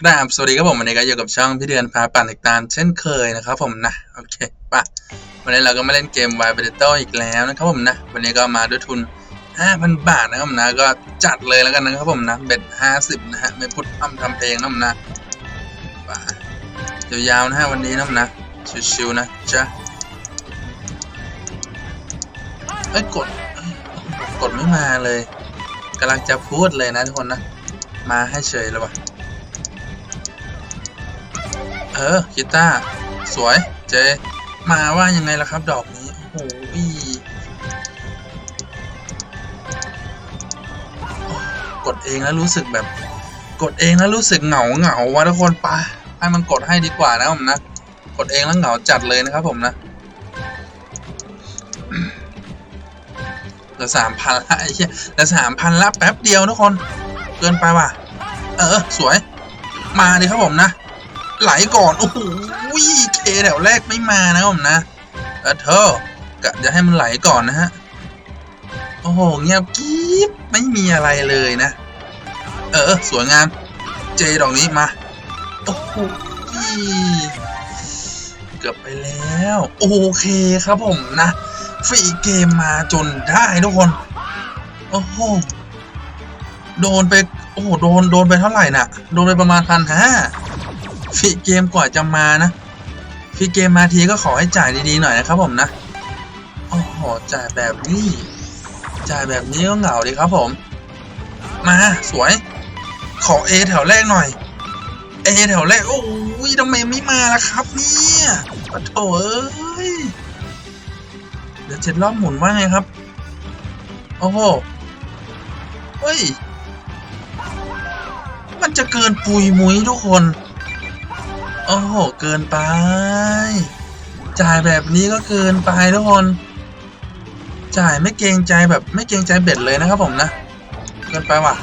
ครับสวัสดีครับผมวันนี้ก็อยู่กับช่องพี่เดือนพาปั่นอีกตามเช่นเคยนะครับผมนะโอเคป่ะวันนี้เราก็มาเล่นเกม w i เ e โตอีกแล้วนะครับผมนะวันนี้ก็มาด้วยทุน 5,000 บาทนะครับผมนะก็จัดเลยแล้วกันนะครับผมนะเบ็ด50 นะฮะไม่พูดพร่ำทำเพลงนะผมนะป่ะยาวๆนะฮะวันนี้นะผมนะชิวๆนะจ๊ะเอ้ยกดกดไม่มาเลยกำลังจะพูดเลยนะทุกคนนะมาให้เฉยเลยวะ เออกีตาร์สวยเจ มาว่ายังไงล่ะครับ ดอกนี้ โอ้โหกดเองแล้วรู้สึกแบบ กดเองแล้วรู้สึกเหงาเหงาวะทุกคนปะให้มันกดให้ดีกว่านะผมนะ กดเองแล้วเหงาจัดเลยนะครับผมนะเหลือสามพันละไอ้เหี้ยเหลือสามพันละแป๊บเดียวทุกคน เกินไปว่ะ เออ สวย มาดิครับผมนะ ไหลก่อนโอ้โหเคแถวแรกไม่มานะผมนะเออเธอกะจะให้มันไหลก่อนนะฮะโอ้โหเงียบกิ๊บไม่มีอะไรเลยนะ เออสวยงามเจดอกนี้มาโอ้โหเกือบไปแล้ว โอเคครับผมนะฟรีเกมมาจนได้ทุกคนโอ้โหโดนไปโอ้โหโดนโดนไปเท่าไหร่น่ะ โดนไปประมาณพันห้า ฟรีเกมกว่าจะมานะฟรีเกมมาทีก็ขอให้จ่ายดีๆหน่อยนะครับผมนะโอ้โหจ่ายแบบนี้จ่ายแบบนี้ก็เหงาดีครับผม มาสวย ขอเอแถวแรกหน่อยเอแถวแรกโอ้ยทำไมไม่มาล่ะครับเนี่ยปะโถเอ้ยเดี๋ยวเจ็ดรอบหมุนว่าไงครับโอ้โหเฮ้ย มันจะเกินปุยมุ้ยทุกคน โอ้โห เกินไป จ่ายแบบนี้ก็เกินไปทุกคน จ่ายไม่เกรงใจแบบไม่เกรงใจเบ็ดเลยนะครับผมนะ เกินไปว่ะ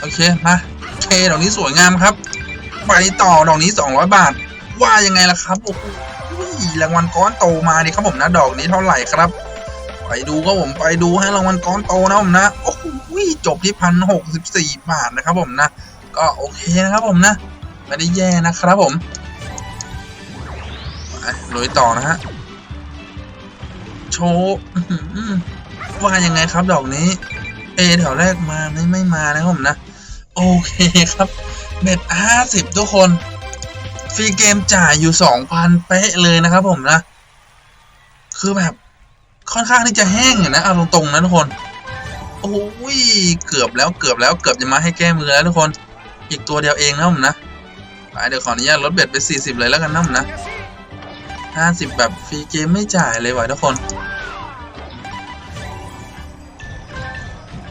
โอเค มาเคดอกนี้สวยงามครับ ไปต่อดอกนี้ 200 บาท ว่ายังไงล่ะครับโอ้โหรางวัลก้อนโตมาดิครับผมนะ ดอกนี้เท่าไหร่ครับ ไปดูก็ผมไปดูให้รางวัลก้อนโตนะผมนะ โอ้โหจบที่พันหกสิบสี่บาทนะครับผมนะ ก็โอเคนะครับผมนะ ไม่ได้แย่นะครับผมไลุยต่อนะฮะ โชว์อื้อหือว่ายังไงครับดอกนี้ เอแถวแรกมาไม่ไม่มานะครับผมนะ โอเคครับเบ็ดห้าสิบทุกคน ฟรีเกมจ่ายอยู่สองพันเป๊ะเลยนะครับผมนะ คือแบบค่อนข้างที่จะแห้งอยู่นะเอาตรงๆนะทุกคน โอ้ยเกือบแล้วเกือบแล้วเกือบจะมาให้แก้มือแล้วทุกคน อีกตัวเดียวเองนะผมนะ เดี๋ยวขออนุญาตลดเบ็ดไป 40 เลยแล้วกันนะผมนะ 50 แบบฟรีเกมไม่จ่ายเลยว่ะทุกคน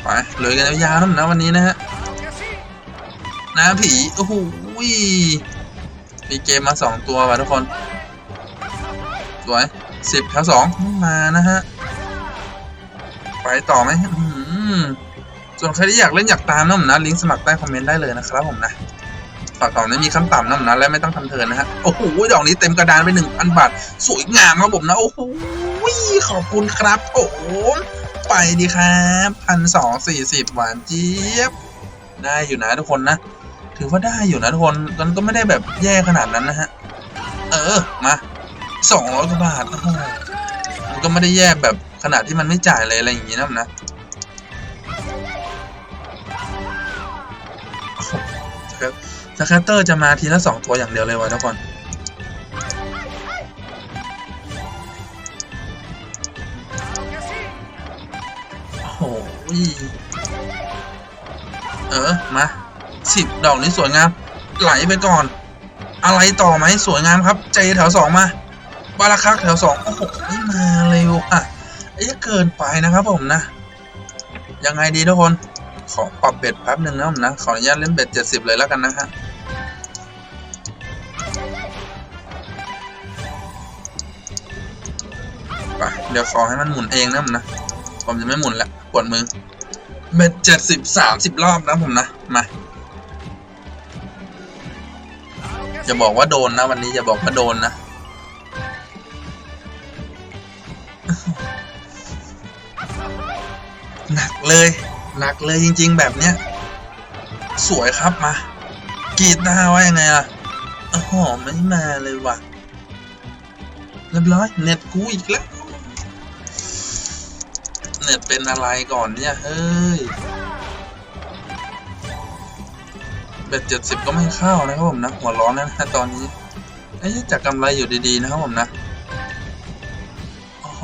ไปเลยกันยาวๆนะผมนะวันนี้นะฮะน้าผี โอ้โหฟรีเกมมา 2 ตัวว่ะทุกคน สวย 10แถว2ไม่มานะฮะ ไปต่อไหมส่วนใครที่อยากเล่นอยากตามนะผมนะ ลิงก์สมัครใต้คอมเมนต์ได้เลยนะครับผมนะ ฝากของไม่มีขั้นต่ำนะผมนะและไม่ต้องทำเทินนะฮะโอ้โหดอกนี้เต็มกระดานไปหนึ่งพันบาทสวยงามครับผมนะโอ้โหขอบคุณครับผมไปดีครับพันสองสี่สิบหวานเจี๊ยบ ได้อยู่นะทุกคนนะ ถือว่าได้อยู่นะทุกคนมันก็ไม่ได้แบบแย่ขนาดนั้นนะฮะ เออมาสองร้อยกว่าบาทโอ้โหมันก็ไม่ได้แย่แบบขนาดที่มันไม่จ่ายเลยอะไรอย่างงี้นะนะ สแคตเตอร์จะมาทีละสองตัวอย่างเดียวเลยวะทุกคนโอ้โหเออ มาสิบดอกนี้สวยงาม ไหลไปก่อน อะไรต่อไหมสวยงามครับ เจแถวสองมา บาราคักแถวสองโอ้โหไม่มาเร็วอะไอ้เกินไปนะครับผมนะ ยังไงดีทุกคน ขอปรับเบ็ดแป๊บหนึ่งนะผมนะ ขออนุญาตเล่นเบ็ดเจ็ดสิบเลยแล้วกันนะฮะ ไปเดี๋ยวขอให้มันหมุนเองนะผมนะ ผมจะไม่หมุนละปวดมือเบ็ดเจ็ดสิบสามสิบรอบนะผมนะ มาจะบอกว่าโดนนะวันนี้จะบอกว่าโดนนะ หนักเลย หนักเลยจริง ๆ แบบเนี้ย สวยครับมา กีตาร์ว่ายังไงล่ะโอ้โหไม่มาเลยว่ะเรียบร้อยเน็ตกูอีกแล้ว เน็ตเป็นอะไรก่อนเนี่ย เฮ้ยเบ็ดเจ็ดสิบก็ไม่เข้านะครับผมนะ หัวร้อนนะตอนนี้ไอ้จากกำไรอยู่ดีๆนะครับผมนะโอ้โห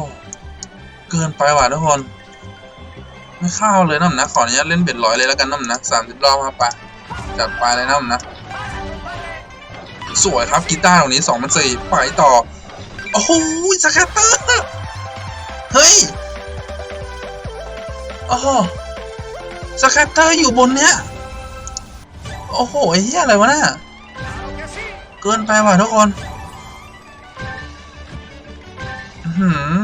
เกินไปว่ะทุกคน ไม่เข้าเลยนะผมนะขออนุญาตเล่นเบ็ดร้อยเลยแล้วกันนะผมนะสามสิบรอบครับไปจัดไปเลยนะผมนะ สวยครับกีตาร์ตรงนี้สองพันสี่ไปต่อ โอ้โหสแคตเตอร์ เฮ้ย โอ้โหสแคตเตอร์อยู่บนเนี้ย โอ้โหไอ้เหี้ยอะไรวะน่ะเกินไปว่ะทุกคนหือ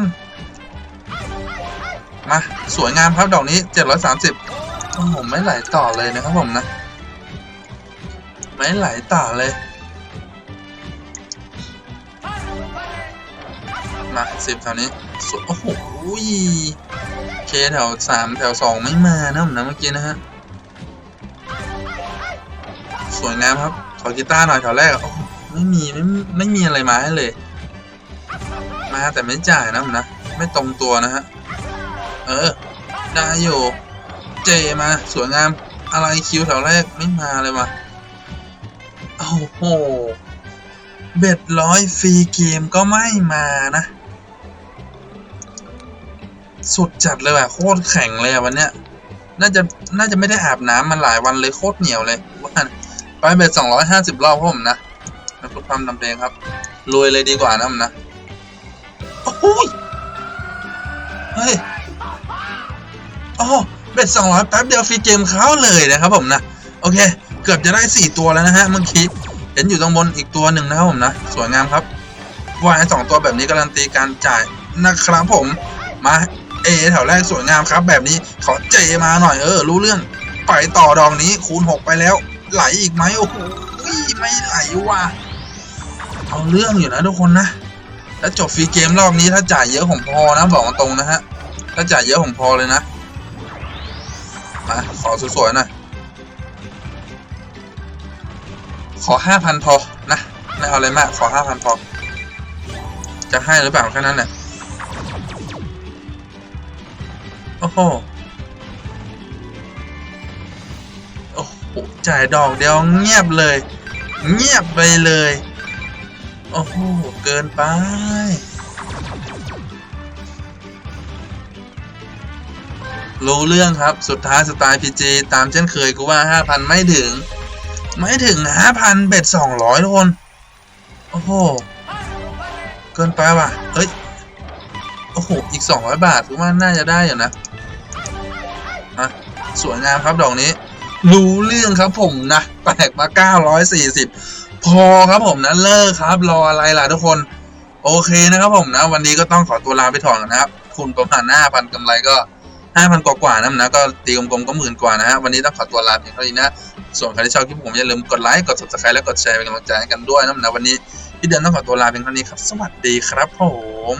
มา สวยงามครับดอกนี้เจ็ดร้อยสามสิบโอ้โหไม่ไหลต่อเลยนะครับผมนะ ไม่ไหลต่อเลย มาสิบแถวนี้สวยโอ้โห เคแถวสามแถวสองไม่มานะผมนะเมื่อกี้นะฮะสวยงามครับ ขอกีตาร์หน่อยแถวแรกโอ้ไม่มีไม่ไม่มีอะไรมาให้เลย มาแต่ไม่จ่ายนะผมนะ ไม่ตรงตัวนะฮะ เออ ได้อยู่เจมา สวยงามอะไรคิวแถวแรกไม่มาเลยว่ะโอ้โหเบ็ดร้อยฟรีเกมก็ไม่มานะ สุดจัดเลยว่ะโคตรแข็งเลยอะวันเนี้ยน่าจะน่าจะไม่ได้อาบน้ำมาหลายวันเลยโคตรเหนียวเลยว่าไปเบ็ดสองร้อยห้าสิบรอบครับผมนะนักความดำเพลงครับรวยเลยดีกว่านะผมนะโอ้ยเฮ้ยโอ้เบ็ดสองร้อยแป๊บเดียวฟรีเกมเข้าเลยนะครับผมนะโอเค เกือบจะได้สี่ตัวแล้วนะฮะเมื่อกี้เห็นอยู่ตรงบนอีกตัวหนึ่งนะครับผมนะสวยงามครับวายสองตัวแบบนี้การันตีการจ่ายนะครับผมมา เอแถวแรกสวยงามครับ แบบนี้ขอเจมาหน่อยเออ รู้เรื่องไปต่อดอกนี้คูณหกไปแล้ว ไหลอีกไหมโอ้โหไม่ไหลว่ะเอาเรื่องอยู่นะทุกคนนะแล้วจบฟรีเกมรอบนี้ถ้าจ่ายเยอะผมพอนะบอกตรงนะฮะถ้าจ่ายเยอะผมพอเลยนะมาขอสวยๆหน่อยขอห้าพันพอนะไม่เอาอะไรมากขอห้าพันพอจะให้หรือเปล่าแค่นั้นแหละ โอ้โห โอ้โห จ่ายดอกเดียวเงียบเลย เงียบไปเลย โอ้โห เกินไป รู้เรื่องครับ สุดท้ายสไตล์พีจีตามเช่นเคยกูว่าห้าพันไม่ถึง ไม่ถึงห้าพันเบ็ดสองร้อยทุกคน โอ้โห เกินไปว่ะ เฮ้ย โอ้โห อีกสองร้อยบาทคือว่าน่าจะได้อยู่นะ สวยงามครับดอกนี้ รู้เรื่องครับผมนะแตกมาเก้าร้อยสี่สิบพอครับผมนะเลิกครับ รออะไรล่ะทุกคน โอเคนะครับผมนะ วันนี้ก็ต้องขอตัวลาไปถอนก่อนนะครับคุณประมาณห้าพันกำไรก็ห้าพันกว่าๆนะนะก็ตีกลมๆก็หมื่นกว่านะฮะวันนี้ต้องขอตัวลาเพียงเท่านี้นะ ส่วนใครที่ชอบคลิปผมอย่าลืมกดไลค์กด subscribe และกดแชร์เป็นกำลังใจให้กันด้วยนะนะวันนี้พี่เดือนต้องขอตัวลาเพียงเท่านี้ครับ สวัสดีครับผม